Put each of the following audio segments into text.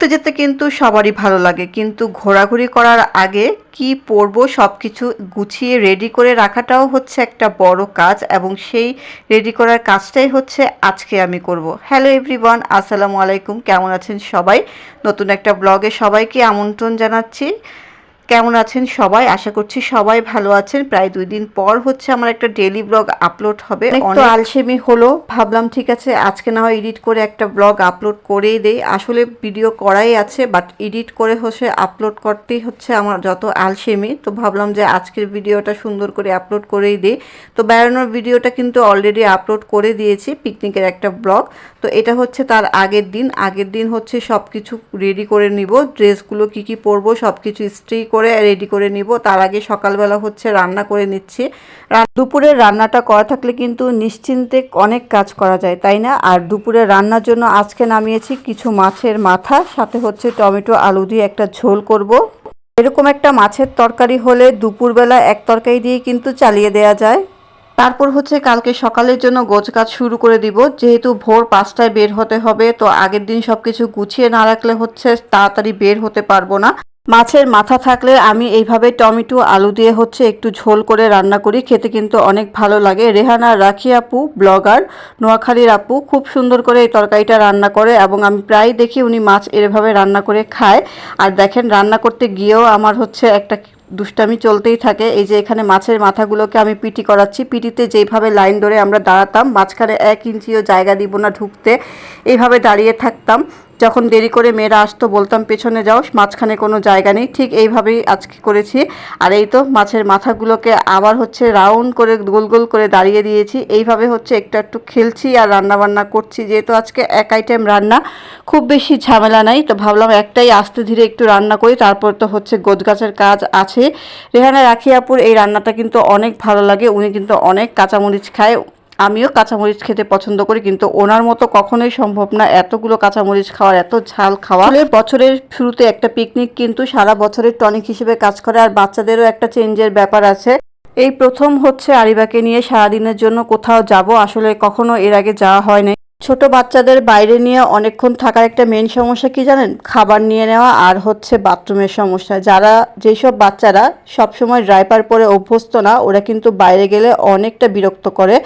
ঘুরতে যেতে কিন্তু সবারই ভালো লাগে, কিন্তু ঘোরাঘুরি করার আগে কি পরব সব কিছু গুছিয়ে রেডি করে রাখাটাও হচ্ছে একটা বড় কাজ এবং সেই রেডি করার কাজটাই হচ্ছে আজকে আমি করব। হ্যালো এভরিওয়ান আসসালামু আলাইকুম, কেমন আছেন সবাই? নতুন একটা ব্লগে সবাইকে আমন্ত্রণ জানাচ্ছি। কেমন আছেন সবাই? আশা করছি সবাই ভালো আছেন। প্রায় দুই দিন পর হচ্ছে আমার একটা ডেলি ব্লগ আপলোড হবে। অনেক আলসেমি হলো। ভাবলাম ঠিক আছে আজকে না হয় এডিট করে একটা ব্লগ আপলোড করেই দেই। আসলে ভিডিও করাই আছে বাট এডিট করে হচ্ছে আপলোড করতেই হচ্ছে আমার যত আলসেমি। তো ভাবলাম যে আজকের ভিডিওটা সুন্দর করে আপলোড করেই দিই। তো বেড়ানোর ভিডিওটা কিন্তু অলরেডি আপলোড করে দিয়েছি পিকনিকের একটা ব্লগ তো এটা হচ্ছে তার আগের দিন। আগের দিন হচ্ছে সব কিছু রেডি করে নিব। ড্রেসগুলো কি কি পরবো সব কিছু স্ট্রি করে রেডি করে নিব। তার আগে সকালবেলা হচ্ছে রান্না করে নিচ্ছি। দুপুরের রান্নাটা করা থাকলে কিন্তু নিশ্চিন্তে অনেক কাজ করা যায়, তাই না? আর দুপুরের রান্নার জন্য আজকে নামিয়েছি কিছু মাছের মাথা, সাথে হচ্ছে টমেটো, আলু দিয়ে একটা ঝোল করব। এরকম একটা মাছের তরকারি হলে দুপুরবেলা এক তরকারি দিয়ে কিন্তু চালিয়ে দেওয়া যায়। তারপর হচ্ছে কালকে সকালের জন্য গোছ কাজ শুরু করে দিব। যেহেতু ভোর পাঁচটায় বের হতে হবে, তো আগের দিন সবকিছু গুছিয়ে না রাখলে হচ্ছে তাড়াতাড়ি বের হতে পারব না। মাছের মাথা থাকলে আমি এইভাবে টমেটো, আলু দিয়ে হচ্ছে একটু ঝোল করে রান্না করি। খেতে কিন্তু অনেক ভালো লাগে। রেহানা রাখি আপু, ব্লগার নোয়াখালীর আপু, খুব সুন্দর করে এই তরকারিটা রান্না করে এবং আমি প্রায় দেখি উনি মাছ এভাবে রান্না করে খায়। আর দেখেন, রান্না করতে গিয়েও আমার হচ্ছে একটা দুষ্টামি চলতেই থাকে। এই যে এখানে মাছের মাথাগুলোকে আমি পিটি করাচ্ছি। পিটিতে যেভাবে লাইন ধরে আমরা দাঁড়াতাম, মাঝখানে এক ইঞ্চিও জায়গা দিব না ঢুকতে। এইভাবে দাঁড়িয়ে থাকতাম। যখন দেরি করে মেয়েরা আসতো, বলতাম, পেছনে যাও, মাঝখানে কোনো জায়গা নেই। ঠিক এইভাবেই আজকে করেছি। আর এই তো মাছের মাথাগুলোকে আবার হচ্ছে রাউন্ড করে, গোল গোল করে দাঁড়িয়ে দিয়েছি। এইভাবে হচ্ছে একটু একটু খেলছি আর রান্না বান্না করছি। যেহেতু আজকে এক আইটেম রান্না, খুব বেশি ঝামেলা নাই। তো ভাবলাম একটাই আস্তে ধীরে একটু রান্না করি। তারপর তো হচ্ছে গোদগাছের কাজ আছে। রেহানা রাখিয়াপুর এই রান্নাটা কিন্তু অনেক ভালো লাগে। উনি কিন্তু অনেক কাঁচামরিচ খায়। আমিও কাঁচামরিচ খেতে পছন্দ করি, কিন্তু ওনার মতো কখনোই সম্ভব না। এতগুলো কাঁচামরিচ খাওয়ার, এত ঝাল খাওয়া। বছরের শুরুতে একটা পিকনিক কিন্তু সারা বছরের টনিক হিসেবে কাজ করে, আর বাচ্চাদেরও একটা চেঞ্জের ব্যাপার আছে। এই প্রথম হচ্ছে আরিবাকে নিয়ে সারাদিনের জন্য কোথাও যাব। আসলে কখনো এর আগে যাওয়া হয় নাই ছোট বাচ্চাদের বাইরে নিয়ে অনেকক্ষণ থাকার একটা মেন সমস্যা কি জানেন? খাবার নিয়ে নেওয়া আর হচ্ছে বাথরুমের সমস্যা। যারা, যেসব বাচ্চারা সবসময় ড্রাইপার পরে অভ্যস্ত না, ওরা কিন্তু বাইরে গেলে অনেকটা বিরক্ত করে।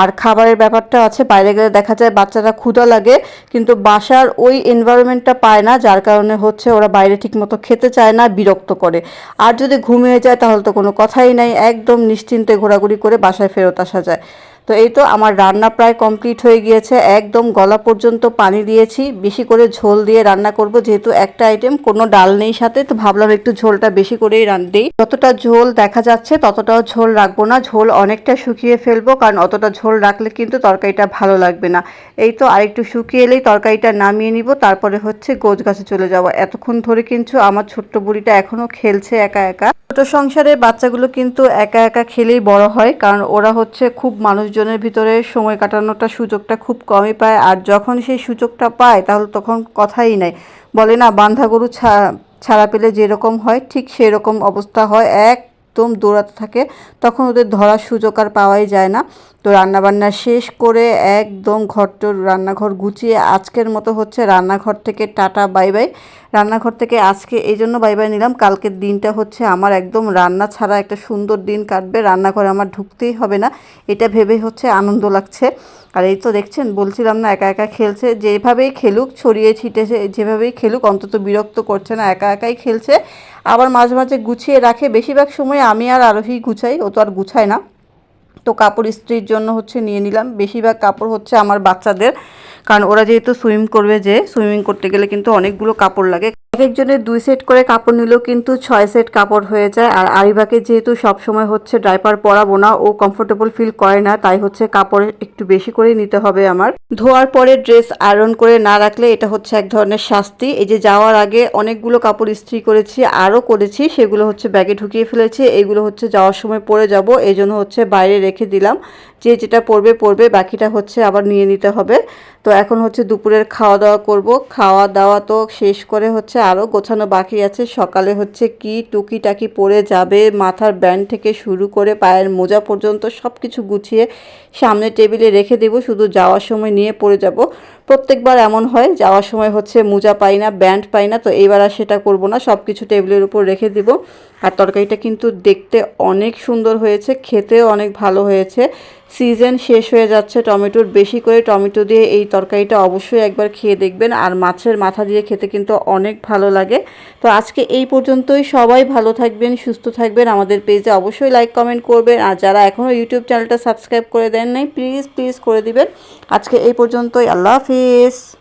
আর খাবারের ব্যাপারটা আছে, বাইরে গেলে দেখা যায় বাচ্চারা ক্ষুধা লাগে, কিন্তু বাসার ওই এনভায়রনমেন্টটা পায় না, যার কারণে হচ্ছে ওরা বাইরে ঠিকমতো খেতে চায় না, বিরক্ত করে। আর যদি ঘুমিয়ে যায়, তাহলে তো কোনো কথাই নাই, একদম নিশ্চিন্তে ঘোরাঘুরি করে বাসায় ফেরত আসা যায়। তো এই তো আমার রান্না প্রায় কমপ্লিট হয়ে গিয়েছে। একদম গলা পর্যন্ত পানি দিয়েছি। বেশি করে ঝোল দিয়ে রান্না করব। যেহেতু একটা আইটেম কোনো ডাল নেই সাথে, তো ভাবলাম একটু ঝোলটা বেশি করেই রান দিই। যতটা ঝোল দেখা যাচ্ছে, ততটাও ঝোল রাখব না। ঝোল অনেকটা শুকিয়ে ফেলব, কারণ অতটা ঝোল রাখলে কিন্তু তরকারিটা ভালো লাগবে না। এই তো আরেকটু শুকিয়ে এলেই তরকারিটা নামিয়ে নিব। তারপরে হচ্ছে গোছ গাছে চলে যাওয়া এতক্ষণ ধরে কিন্তু আমার ছোট্ট বুড়িটা এখনও খেলছে একা একা। ছোট সংসারের বাচ্চাগুলো কিন্তু একা একা খেলেই বড় হয়, কারণ ওরা হচ্ছে খুব মানুষজনের ভিতরে সময় কাটানোটা সুযোগটা খুব কমই পায়। আর যখন সেই সুযোগটা পায়, তাহলে তখন কথাই নাই। বলে না, বান্ধা গরু ছাড়া পেলে যেরকম হয়, ঠিক সেই রকম অবস্থা হয়, একদম দৌড়াতে থাকে, তখন ওদের ধরার সুযোগ আর পাওয়াই যায় না। তো রান্নাবান্না শেষ করে একদম ঘরটোর রান্নাঘর গুছিয়ে আজকের মতো হচ্ছে রান্নাঘর থেকে টাটা, বাই বাই। রান্নাঘর থেকে আজকে এই জন্য বাই বাই নিলাম। কালকের দিনটা হচ্ছে আমার একদম রান্না ছাড়া একটা সুন্দর দিন কাটবে। রান্নাঘরে আমার ঢুকতেই হবে না। এটা ভেবে হচ্ছে আনন্দ লাগছে। আর এই তো দেখছেন, বলছিলাম না, একা একা খেলছে। যেভাবেই খেলুক, ছড়িয়ে ছিটেছে যেভাবেই খেলুক, অন্তত বিরক্ত করছে না, একা একাই খেলছে। আবার মাঝে মাঝে গুছিয়ে রাখে। বেশিরভাগ সময় আমি আর আরোহী গুছাই, ও তো আর গুছায় না। তো কাপড় ইস্ত্রির জন্য হচ্ছে নিয়ে নিলাম। বেশিরভাগ কাপড় হচ্ছে আমার বাচ্চাদের। কারণ ওরা যেহেতু সুইম করবে যে সুইমিং করতে গেলে কিন্তু অনেকগুলো কাপড় লাগে। এক একজনের দুই সেট করে কাপড় নিলেও কিন্তু ছয় সেট কাপড় হয়ে যায়। আর আরিবাকে যেহেতু সব সময় হচ্ছে ডাইপার পরাবো না, ও কমফোর্টেবল ফিল করে না, তাই হচ্ছে কাপড় একটু বেশি করেই নিতে হবে আমার। ধোয়ার পরে ড্রেস আয়রন করে না রাখলে এটা হচ্ছে এক ধরনের শাস্তি। এই যে যাওয়ার আগে অনেকগুলো কাপড় ইস্ত্রি করেছি, আরও করেছি, সেগুলো হচ্ছে ব্যাগে ঢুকিয়ে ফেলেছি, এগুলো হচ্ছে যাওয়ার সময় পরে যাব এই জন্য হচ্ছে বাইরে রেখে দিলাম। যে যেটা পরবে পরবে, বাকিটা হচ্ছে আবার নিয়ে নিতে হবে। তো এখন হচ্ছে দুপুরের খাওয়া দাওয়া করব। খাওয়া দাওয়া তো শেষ করে হচ্ছে আরও গোছানো বাকি আছে। সকালে হচ্ছে কি টুকিটাকি পরে যাবে, মাথার ব্যান্ড থেকে শুরু করে পায়ের মোজা পর্যন্ত সব কিছু গুছিয়ে সামনে টেবিলে রেখে দেব। শুধু যাওয়ার সময় নিয়ে পড়ে যাব। প্রত্যেকবার এমন হয়, যাওয়ার সময় হচ্ছে মোজা পাই না, ব্যান্ড পাই না, তো এইবার আর সেটা করব না সব কিছু টেবিলের উপর রেখে দিব। আর তরকারিটা কিন্তু দেখতে অনেক সুন্দর হয়েছে, খেতেও অনেক ভালো হয়েছে। সিজন শেষ হয়ে যাচ্ছে, টমেটোর বেশি করে টমেটো দিয়ে এই তরকারিটা অবশ্যই একবার খেয়ে দেখবেন, আর মাছের মাথা দিয়ে খেতে কিন্তু অনেক ভালো লাগে। তো আজকে এই পর্যন্তই, সবাই ভালো থাকবেন, সুস্থ থাকবেন, আমাদের পেজে অবশ্যই লাইক কমেন্ট করবেন, আর যারা এখনও ইউটিউব চ্যানেলটা সাবস্ক্রাইব করে দেন নাই প্লিজ প্লিজ করে দিবেন। আজকে এই পর্যন্তই, আল্লাহ হাফিজ। vocês!